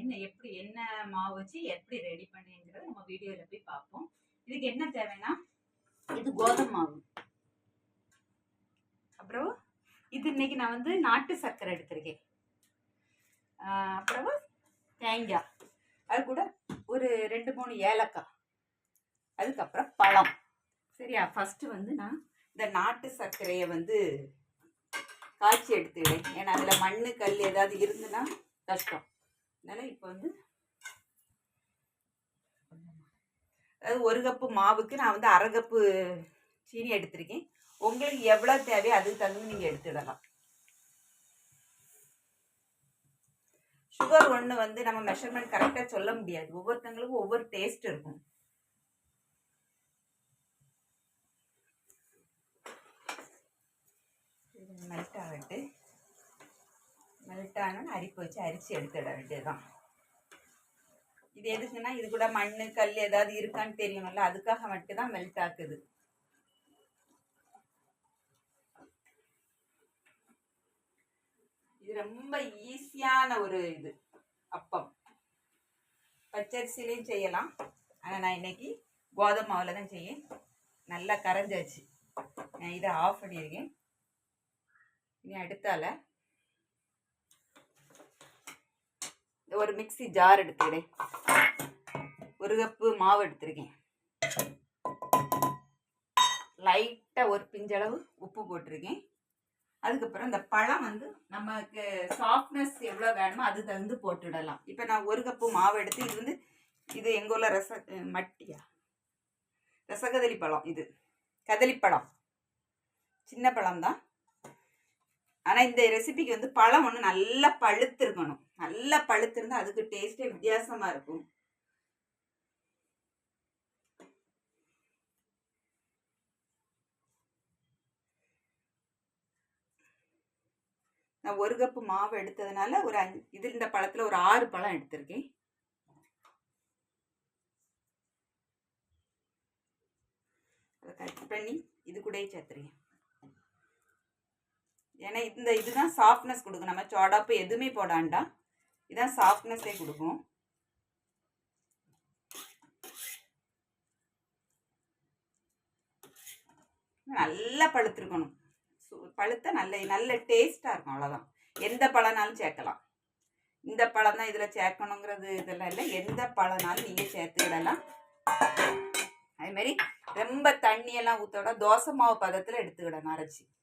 என்ன எப்படி என்ன மாவு வச்சு எப்படி ரெடி பண்ணுங்கிறத நம்ம வீடியோவில் போய் பார்ப்போம். இதுக்கு என்ன தேவைன்னா இது கோதுமை மாவு. அப்புறம் இது இன்னைக்கு நான் வந்து நாட்டு சர்க்கரை எடுத்திருக்கேன். அப்புறம் தேங்காய். அது கூட ஒரு ரெண்டு மூணு ஏலக்காய். அதுக்கப்புறம் பழம். சரியா? ஃபஸ்ட்டு வந்து நான் இந்த நாட்டு சர்க்கரையை வந்து காய்ச்சி எடுத்துக்கிறேன் ஏன்னா அதில் மண் கல் ஏதாவது இருந்துன்னா கஷ்டம். அதனால் இப்போ வந்து அதாவது ஒரு கப்பு மாவுக்கு நான் வந்து அரை கப்பு சீனி எடுத்திருக்கேன். உங்களுக்கு எவ்வளோ தேவையோ அதுக்கு தகுந்து நீங்கள் எடுத்துடலாம். சுகர் ஒன்று வந்து நம்ம மெஷர்மெண்ட் கரெக்டாக சொல்ல முடியாது. ஒவ்வொருத்தங்களுக்கும் ஒவ்வொரு டேஸ்ட் இருக்கும். மெல்ட் மெல்ட் அரிப்பு வச்சு அரிசி எடுத்துட வேண்டியதுதான். இது எதுக்குன்னா இது கூட மண் கல் ஏதாவது இருக்கான்னு தெரியணும்ல அதுக்காக மட்டும் தான் மெல்ட் ஆக்குது. இது ரொம்ப ஈஸியான ஒரு இது அப்பம். பச்சரிசிலையும் செய்யலாம். ஆனால் நான் இன்னைக்கு கோதுமை மாவில் தான் செய்ய நல்லா கரைஞ்சாச்சு. நான் இதை ஆஃப் பண்ணியிருக்கேன். இனி அடுத்தால இந்த ஒரு மிக்ஸி ஜார் எடுத்துக்கிறேன். ஒரு கப்பு மாவு எடுத்திருக்கேன். லைட்டாக ஒரு பிஞ்சளவு உப்பு போட்டிருக்கேன். அதுக்கப்புறம் இந்த பழம் வந்து நமக்கு சாஃப்ட்னஸ் எவ்வளோ வேணுமோ அது தகுந்து போட்டுடலாம். இப்போ நான் ஒரு கப்பு மாவு எடுத்து இது வந்து இது எங்கள் ஊரில் ரச மட்டியா? ரசகதளி பழம் இது. கதலிப்பழம் சின்ன பழம் தான் ஆனால் இந்த ரெசிபிக்கு வந்து பழம் ஒன்று நல்லா பழுத்திருக்கணும். நல்லா பழுத்திருந்தால் அதுக்கு டேஸ்ட்டே வித்தியாசமாக இருக்கும். நான் ஒரு கப்பு மாவு எடுத்ததுனால ஒரு அஞ்சு இது இந்த பழத்தில் ஒரு ஆறு பழம் எடுத்திருக்கேன். அதை கட் பண்ணி இது கூடயே சேர்த்துருக்கேன் ஏன்னா இந்த இதுதான் சாஃப்ட்னஸ் கொடுக்கும். நம்ம சோடாப்பு எதுவுமே போடாண்டா இதான் சாஃப்ட்னஸே கொடுக்கும். நல்லா பழுத்திருக்கணும். சு- பழுத்த நல்ல நல்ல டேஸ்ட்டாக இருக்கும். அவ்வளோதான் எந்த பழனாலும் சேர்க்கலாம். இந்த பழம் தான் இதில் சேர்க்கணுங்கிறது இதெல்லாம் இல்லை. எந்த பழனாலும் நீங்கள் சேர்த்துக்கிடலாம் அதே மாதிரி ரொம்ப தண்ணியெல்லாம் ஊற்றோட தோசை மாவு பதத்தில் எடுத்துக்கிடணும் அரைச்சி.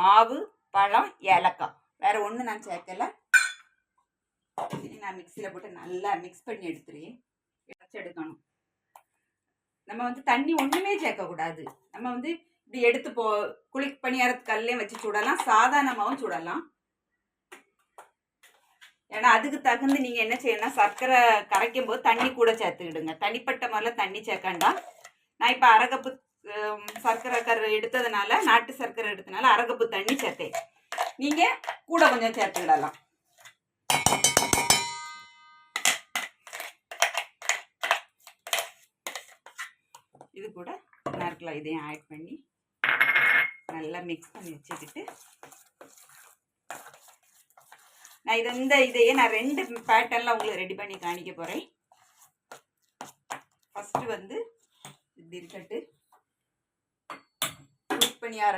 மாவு பழம் ஏலக்காய். வேறு ஒன்றும் நான் சேர்க்கலை. இனி நான் மிக்சியில் போட்டு நல்லா மிக்ஸ் பண்ணி எடுத்துருவேன் எடுத்து எடுக்கணும். நம்ம வந்து தண்ணி ஒன்றுமே சேர்க்கக்கூடாது நம்ம வந்து இப்படி எடுத்து போ குளி பணியாரத்து கல்லையும் வச்சு சுடலாம். சாதாரணமாகவும் சுடலாம். ஏன்னா அதுக்கு தகுந்து நீங்கள் என்ன செய்யணும் சர்க்கரை கரைக்கும் போது தண்ணி கூட சேர்த்துக்கிடுங்க. தனிப்பட்ட முறையில் தண்ணி சேர்க்கண்டா நான் இப்போ அரை கப்பு சர்க்கரை கரு எடுத்ததுனால நாட்டு சர்க்கரை எடுத்தனால அரகப்பு தண்ணி சேர்த்தேன். நீங்கள் கூட கொஞ்சம் சேர்த்துக்கிடலாம் இது கூட நறுக்கலாம் இதையும் ஆட் பண்ணி நல்லா மிக்ஸ் பண்ணி வச்சுக்கிட்டு. நான் இதை இந்த இதையே நான் ரெண்டு பேட்டர்னில் உங்களுக்கு ரெடி பண்ணி காணிக்க போகிறேன் ஃபஸ்ட்டு வந்து இப்படி இருக்கட்டு குழிப்பணியார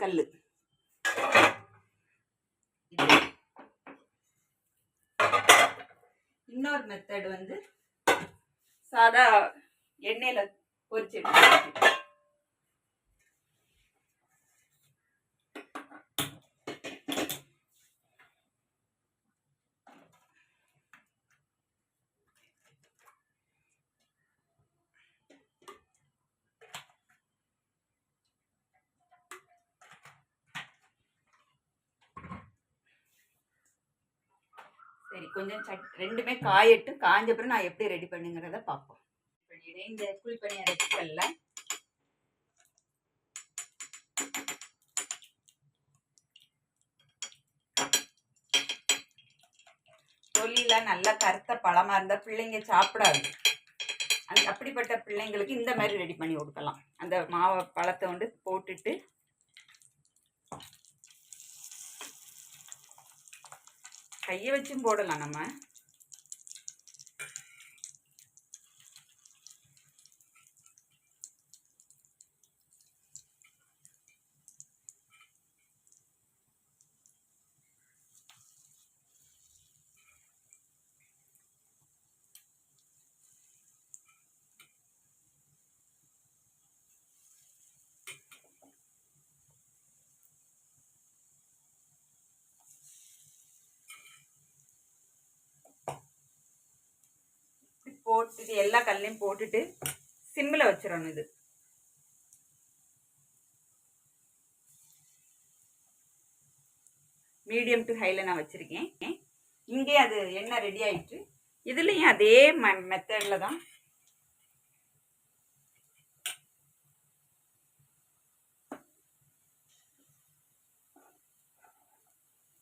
கல் இன்னொரு மெத்தட் வந்து சாதா எண்ணெயில் பொரிச்சு சரி கொஞ்சம் சட் ரெண்டுமே காயட்டு காஞ்ச அப்புறம் நான் எப்படி ரெடி பண்ணுங்கிறத பார்ப்போம். இந்த குழிப்பணி அரைச்சிக்கல்ல தொலிலாம் நல்லா கருத்த பழமாக இருந்தால் பிள்ளைங்க சாப்பிடாது. அந்த அப்படிப்பட்ட பிள்ளைங்களுக்கு இந்த மாதிரி ரெடி பண்ணி கொடுக்கலாம். அந்த மாவு பழத்தை வந்து போட்டுட்டு கையை வச்சும் போடலாம் நம்ம. போட்டுட்டு எல்லா கல்லையும் போட்டுட்டு சிம்மில் வச்சிடணும் இது. மீடியம் டு ஹையில் நான் வச்சுருக்கேன். இங்கே அது எண்ணெய் ரெடி ஆயிட்டு இதுலேயும் அதே ம மெத்தடில் தான்.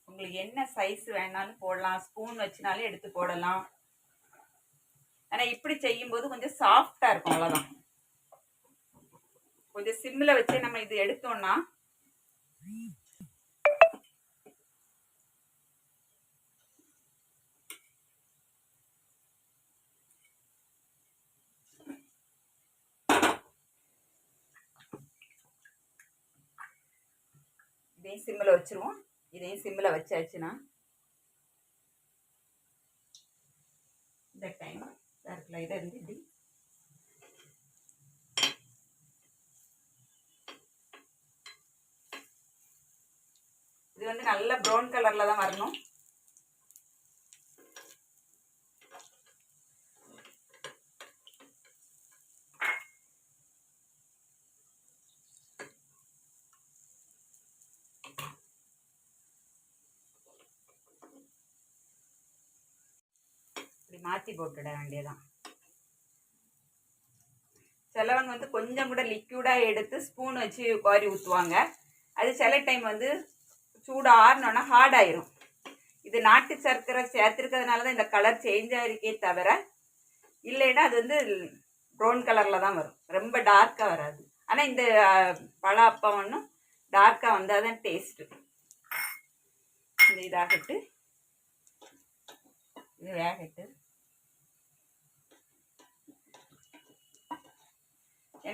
உங்களுக்கு என்ன சைஸ் வேணாலும் போடலாம் ஸ்பூன் வச்சுனாலும் எடுத்து போடலாம். ஆனால் இப்படி செய்யும்போது கொஞ்சம் சாஃப்டாக இருக்கும் அவ்வளோதான் கொஞ்சம் சிம்மில் வச்சு நம்ம இது எடுத்தோம்னா இதையும் சிம்மில் வச்சுருவோம். இதையும் சிம்மில் வச்சாச்சுன்னா இந்த டைம் சர்க்கிள் இதை இருந்து இப்படி இது வந்து நல்ல ப்ரௌன் கலரில் தான் வரணும். இப்படி மாற்றி போட்டுட வேண்டியதான் சிலவங்க வந்து கொஞ்சம் கூட லிக்யூடாக எடுத்து ஸ்பூன் வச்சு குவாரி ஊற்றுவாங்க அது சில டைம் வந்து சூடு ஆறினோன்னா ஹார்ட் ஆயிரும். இது நாட்டு சர்க்கரை சேர்த்துருக்கிறதுனால தான் இந்த கலர் சேஞ்ச் ஆகிருக்கே தவிர இல்லைன்னா அது வந்து ப்ரௌன் கலரில் தான் வரும். ரொம்ப டார்க்காக வராது. ஆனால் இந்த பழ அப்பம் ஒன்றும் டார்க்காக வந்தால் தான் டேஸ்ட்டு இந்த இதாகட்டு இது வேகட்டு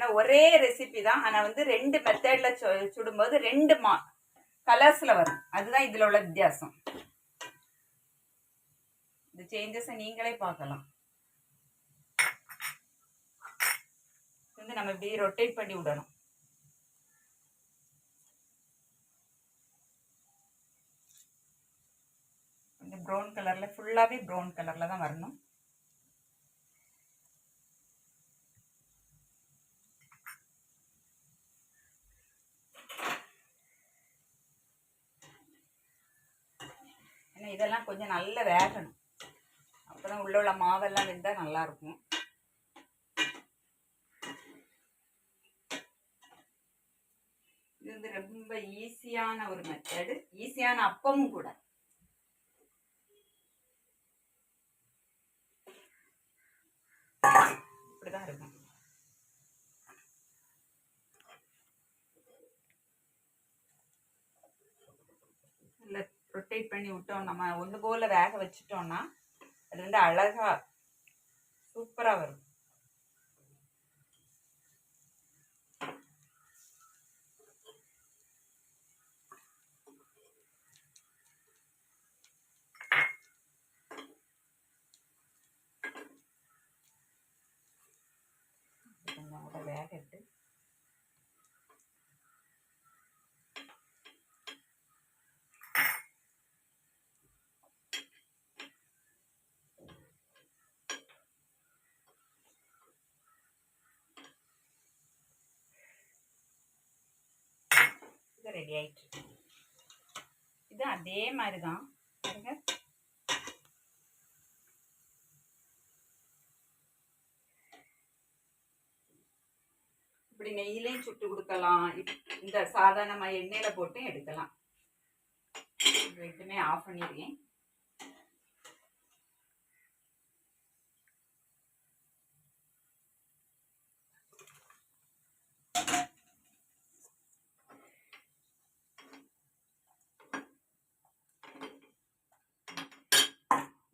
ஏன்னா ஒரே ரெசிபி தான். ஆனால் வந்து ரெண்டு மெத்தடில் சு சுடும்போது ரெண்டு மா கலர்ஸில் வரும். அதுதான் இதில் உள்ள வித்தியாசம். இந்த சேஞ்சஸை நீங்களே பார்க்கலாம். வந்து நம்ம இப்படி ரொட்டேட் பண்ணி விடணும். கொஞ்சம் ப்ரௌன் கலரில் ஃபுல்லாகவே ப்ரௌன் கலரில் தான் வரணும். இதெல்லாம் கொஞ்சம் நல்லா வேகணும். அப்போ தான் உள்ள உள்ள மாவெல்லாம் வெந்தால் நல்லாயிருக்கும். இது வந்து ரொம்ப ஈஸியான ஒரு மெத்தடு. ஈஸியான அப்பமும் கூட. இப்படிதான் இருக்கும் இல்லை ரொட்டேட் பண்ணி விட்டோம். நம்ம ஒன்று போல் வேக வச்சுட்டோம்னா அது வந்து அழகாக சூப்பராக வரும் கொஞ்சம் கூட வேகட்டு இது ரெடி ஆகிட்டு இது அதே மாதிரி தான் பாருங்க. இப்படி நெய்யிலையும் சுட்டு கொடுக்கலாம். இந்த சாதாரணமாக எண்ணெயில் போட்டும் எடுக்கலாம். ரெண்டுமே ஆஃப் பண்ணிடுறேன்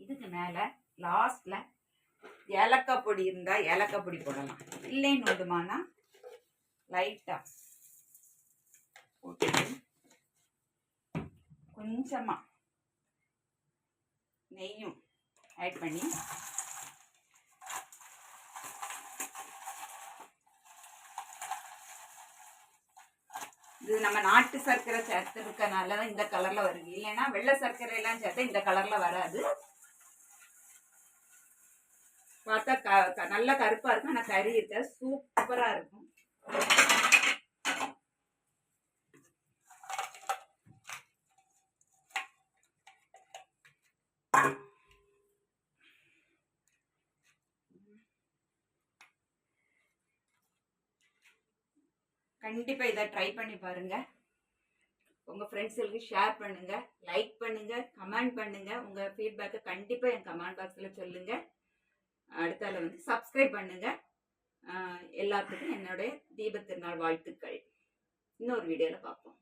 இதுக்கு மேல லாஸ்ட்ல ஏலக்காய் பொடி இருந்தா ஏலக்காய் பொடி போடலாம். இல்லைன்னு விடுமானா லைட்டா போட்டு கொஞ்சமா நெய்யும் ஆட் பண்ணி இது நம்ம நாட்டு சர்க்கரை சேர்த்துருக்கனால தான் இந்த கலர்ல வருது. இல்லைன்னா வெள்ளை சர்க்கரை எல்லாம் சேர்த்தா இந்த கலர்ல வராது. பார்த்தா க க- நல்ல கருப்பா இருக்கும். ஆனா கறி இருக்க? சூப்பரா இருக்கும். கண்டிப்பா இதை ட்ரை பண்ணி பாருங்க. உங்க ஃப்ரெண்ட்ஸுக்கு ஷேர் பண்ணுங்க. லைக் பண்ணுங்க. கமெண்ட் பண்ணுங்க. உங்க ஃபீட்பேக்கை கண்டிப்பா என் கமெண்ட் பாக்ஸ்ல சொல்லுங்க. அடுத்தால வந்து சப்ஸ்கிரைப் பண்ணுங்க. எல்லாத்துக்கும் என்னுடைய தீபத்திருநாள் வாழ்த்துக்கள். இன்னொரு வீடியோவில் பார்ப்போம்